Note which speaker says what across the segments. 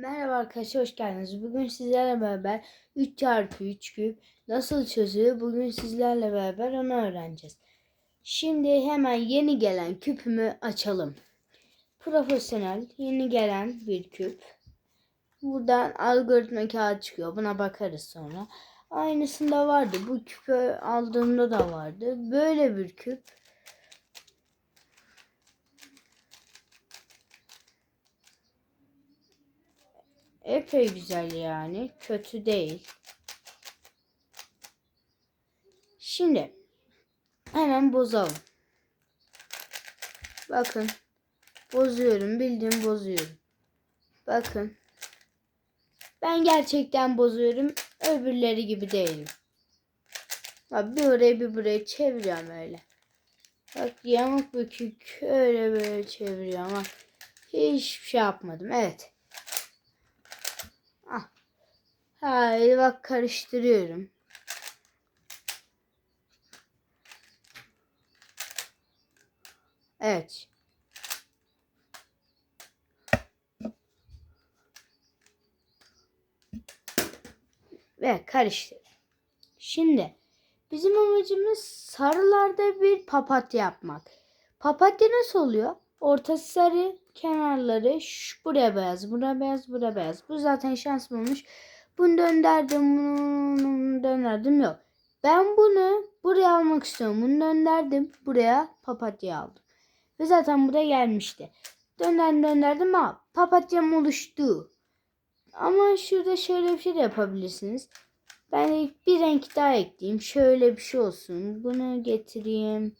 Speaker 1: Merhaba arkadaşlar hoş geldiniz. Bugün sizlerle beraber 3 çarpı 3 küp nasıl çözülür bugün sizlerle beraber onu öğreneceğiz. Şimdi hemen yeni gelen küpümü açalım. Profesyonel yeni gelen bir küp. Buradan algoritma kağıt çıkıyor. Buna bakarız sonra. Aynısında vardı. Bu küpü aldığımda da vardı. Böyle bir küp. Epey güzel yani. Kötü değil. Şimdi hemen bozalım. Bakın. Bozuyorum. Bildiğim bozuyorum. Bakın. Ben gerçekten bozuyorum. Öbürleri gibi değilim. Bak bir oraya bir buraya çeviriyorum öyle. Bak yamuk bükük öyle böyle çeviriyorum ama hiçbir şey yapmadım. Evet. Hayır bak karıştırıyorum. Evet. Ve karıştır. Şimdi bizim amacımız sarılarda bir papatya yapmak. Papatya nasıl oluyor? Ortası sarı, kenarları şu, buraya beyaz, buraya beyaz, buraya beyaz. Bu zaten şans bulmuş. Bunu dönderdim, bunu dönderdim yok. Ben bunu buraya almak istiyorum. Bunu dönderdim, buraya papatya aldım. Ve zaten buraya gelmişti. Dönden dönderdim ama papatyam oluştu. Ama şurada şöyle bir şey de yapabilirsiniz. Ben bir renk daha ekleyeyim. Şöyle bir şey olsun. Bunu getireyim.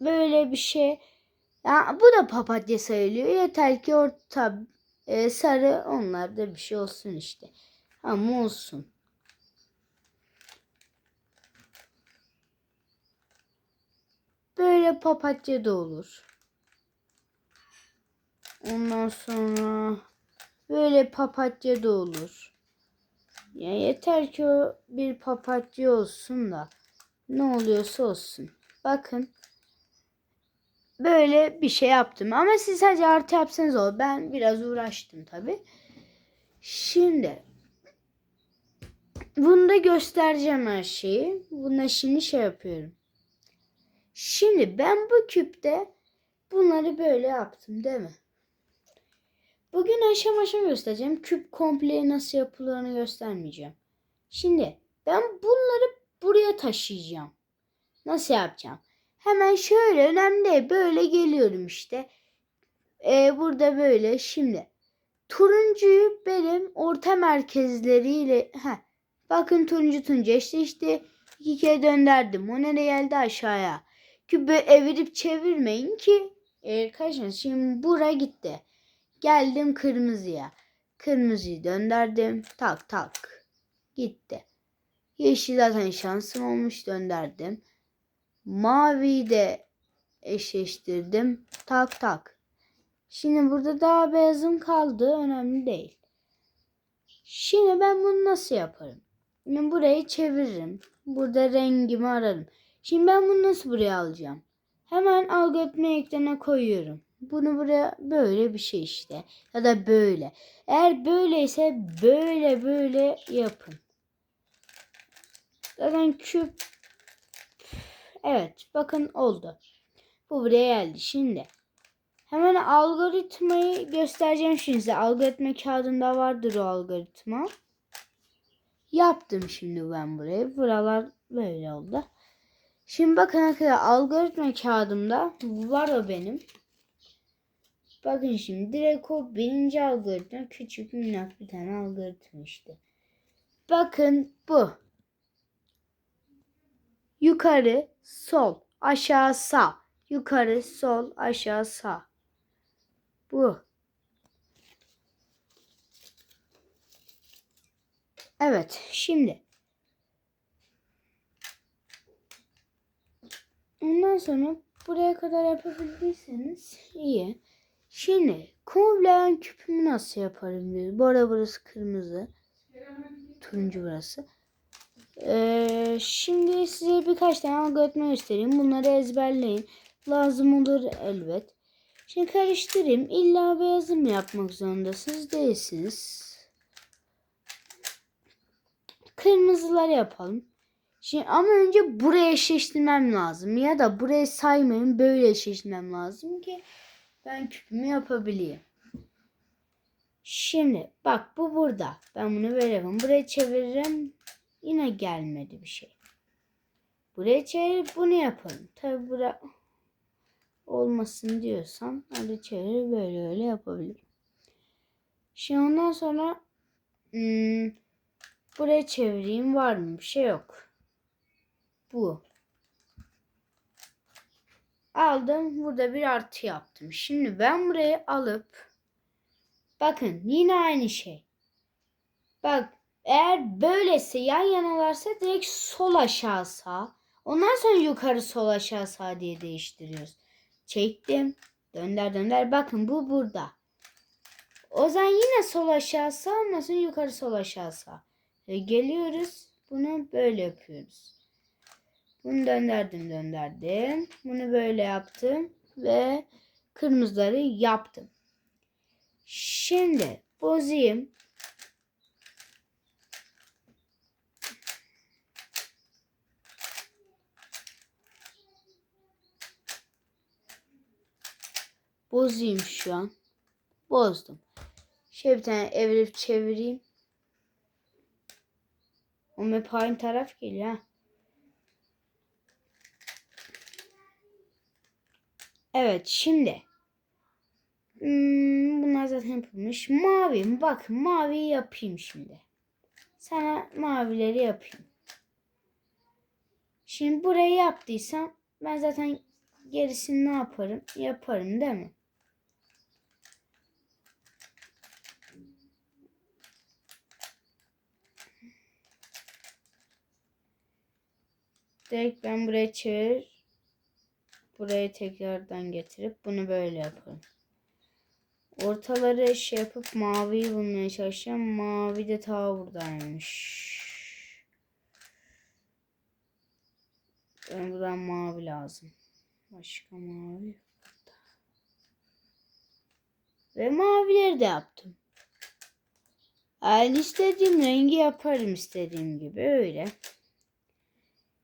Speaker 1: Böyle bir şey. Ya, bu da papatya sayılıyor. Yeter ki orta e, sarı onlarda bir şey olsun işte. Ama olsun. Böyle papatya da olur. Ondan sonra böyle papatya da olur. Ya yeter ki o bir papatya olsun da ne oluyorsa olsun. Bakın böyle bir şey yaptım. Ama siz sadece artı yapsanız olur. Ben biraz uğraştım tabi. Şimdi bunu da göstereceğim her şeyi. Buna şimdi şey yapıyorum. Şimdi ben bu küpte bunları böyle yaptım değil mi? Bugün aşama aşama göstereceğim. Küp komple nasıl yapıldığını göstermeyeceğim. Şimdi ben bunları buraya taşıyacağım. Nasıl yapacağım? Hemen şöyle önemli. Böyle geliyorum işte. Ee, burada böyle. Şimdi turuncuyu benim orta merkezleriyle heh, bakın turuncu turuncu işte işte iki kere döndürdüm. O nereye geldi aşağıya. Küpü evirip çevirmeyin ki e, kaçın. Şimdi bura gitti. Geldim kırmızıya. Kırmızıyı döndürdüm. Tak tak. Gitti. Yeşil zaten şansım olmuş döndürdüm. Maviyi de eşleştirdim. Tak tak. Şimdi burada daha beyazım kaldı. Önemli değil. Şimdi ben bunu nasıl yaparım? Şimdi burayı çeviririm. Burada rengimi ararım. Şimdi ben bunu nasıl buraya alacağım? Hemen algoritma ekranına koyuyorum. Bunu buraya böyle bir şey işte. Ya da böyle. Eğer böyleyse böyle böyle yapın. Zaten küp Evet bakın oldu. Bu buraya geldi. Şimdi hemen algoritmayı göstereceğim şimdi size. Algoritma kağıdında vardır o algoritma. Yaptım şimdi ben burayı. Buralar böyle oldu. Şimdi bakın arkadaşlar algoritma kağıdımda var o benim. Bakın şimdi direkt o birinci algoritma küçük minnak bir tane algoritma işte. Bakın bu. Yukarı, sol, aşağı, sağ. Yukarı, sol, aşağı, sağ. Bu. Evet, şimdi. Ondan sonra buraya kadar yapabildiyseniz iyi. Şimdi komple küpümü nasıl yaparım diyor. Bu arada burası kırmızı. Turuncu burası. Ee, şimdi size birkaç tane algoritma göstereyim. Bunları ezberleyin. Lazım olur elbet. Şimdi karıştırayım. İlla beyazı mı yapmak zorundasınız? Değilsiniz. Kırmızıları yapalım. Şimdi ama önce buraya eşleştirmem lazım. Ya da buraya saymayın böyle eşleştirmem lazım ki ben küpümü yapabileyim. Şimdi bak bu burada. Ben bunu böyle yapayım. Buraya çeviririm. Yine gelmedi bir şey. Buraya çevirip bunu yapalım. Tabi bura olmasın diyorsam hadi çevir böyle öyle yapabilirim. Şimdi ondan sonra hmm, buraya çevireyim var mı? Bir şey yok. Bu. Aldım. Burada bir artı yaptım. Şimdi ben burayı alıp bakın yine aynı şey. Bak eğer böylese yan yanalarsa direkt sol aşağı sağ. Ondan sonra yukarı sol aşağı sağ diye değiştiriyoruz. Çektim. Dönder dönder. Bakın bu burada. O zaman yine sol aşağı sağ ondan sonra yukarı sol aşağı sağ. Ve geliyoruz. Bunu böyle yapıyoruz. Bunu dönderdim dönderdim. Bunu böyle yaptım. Ve kırmızıları yaptım. Şimdi bozayım. Bozayım şu an. Bozdum. Şey bir tane evirip çevireyim. O aynı taraf geliyor. Evet şimdi. Hmm, bunlar zaten yapılmış. Mavi. Bak mavi yapayım şimdi. Sana mavileri yapayım. Şimdi burayı yaptıysam ben zaten gerisini ne yaparım? Yaparım değil mi? Direkt ben buraya çevir. Buraya tekrardan getirip bunu böyle yapalım. Ortaları şey yapıp maviyi bulmaya çalışacağım. Mavi de ta buradaymış. Ben buradan mavi lazım. Başka mavi. Ve mavileri de yaptım. Yani istediğim rengi yaparım istediğim gibi öyle.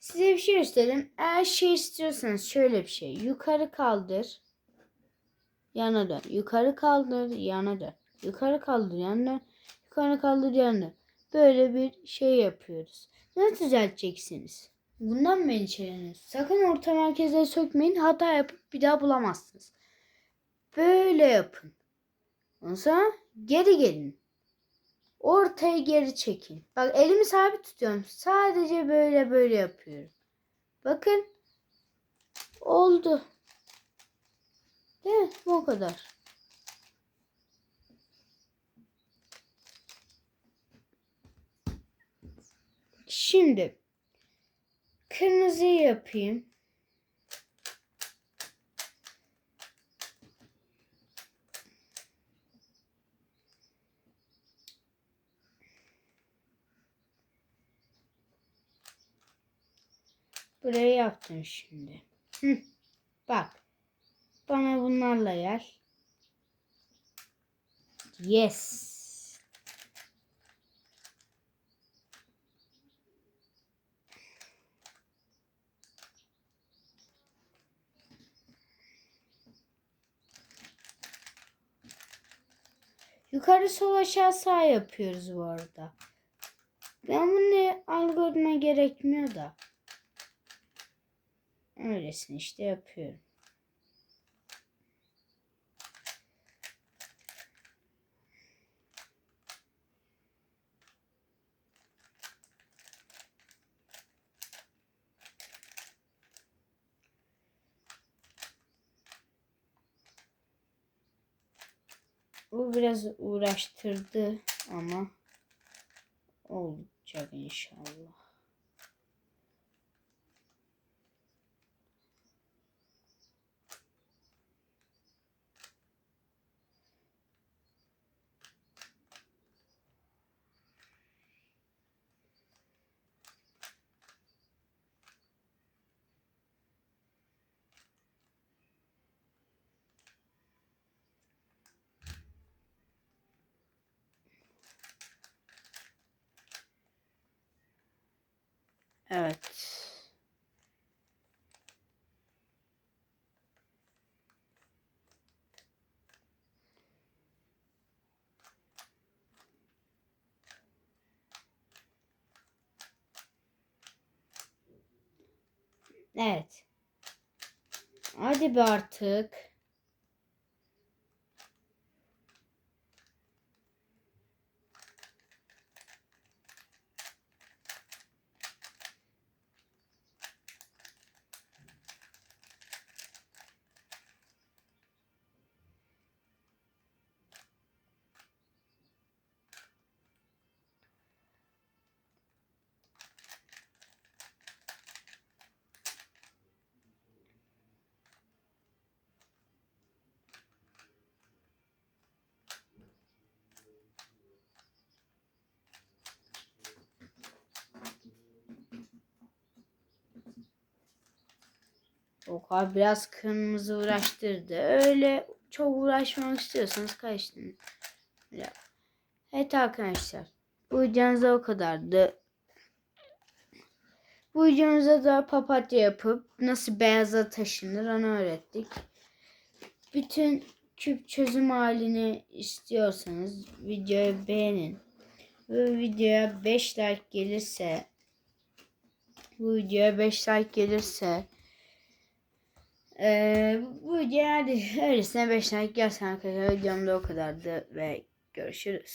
Speaker 1: Size bir şey göstereyim. Eğer şey istiyorsanız şöyle bir şey. Yukarı kaldır. Yana dön. Yukarı kaldır. Yana dön. Yukarı kaldır. Yana dön. Yukarı kaldır. Yana dön. Böyle bir şey yapıyoruz. Nasıl düzelteceksiniz? Bundan mı endişeleniyorsunuz? Sakın orta merkeze sökmeyin. Hata yapıp bir daha bulamazsınız. Böyle yapın. Ondan sonra geri gelin. Ortaya geri çekin. Bak elimi sabit tutuyorum. Sadece böyle böyle yapıyorum. Bakın. Oldu. Değil mi? Bu kadar. Şimdi kırmızıyı yapayım. Buraya yaptım şimdi. Bak. Bana bunlarla gel. Yes. Yukarı sol aşağı sağ yapıyoruz bu arada. Ben bunu algoritma gerekmiyor da. Öylesin işte yapıyorum. Bu biraz uğraştırdı ama olacak inşallah. Evet. Evet. Hadi be artık. O kadar biraz kırmızı uğraştırdı. Öyle çok uğraşmak istiyorsanız. Ya. Evet arkadaşlar. Bu videomuzda o kadardı. Bu videomuzda da papatya yapıp nasıl beyaza taşınır onu öğrettik. Bütün küp çözüm halini istiyorsanız videoyu beğenin. Bu videoya 5 like gelirse bu videoya 5 like gelirse ee, bu hadi öylesine 5 like gelsin arkadaşlar. Videomda o kadardı ve görüşürüz.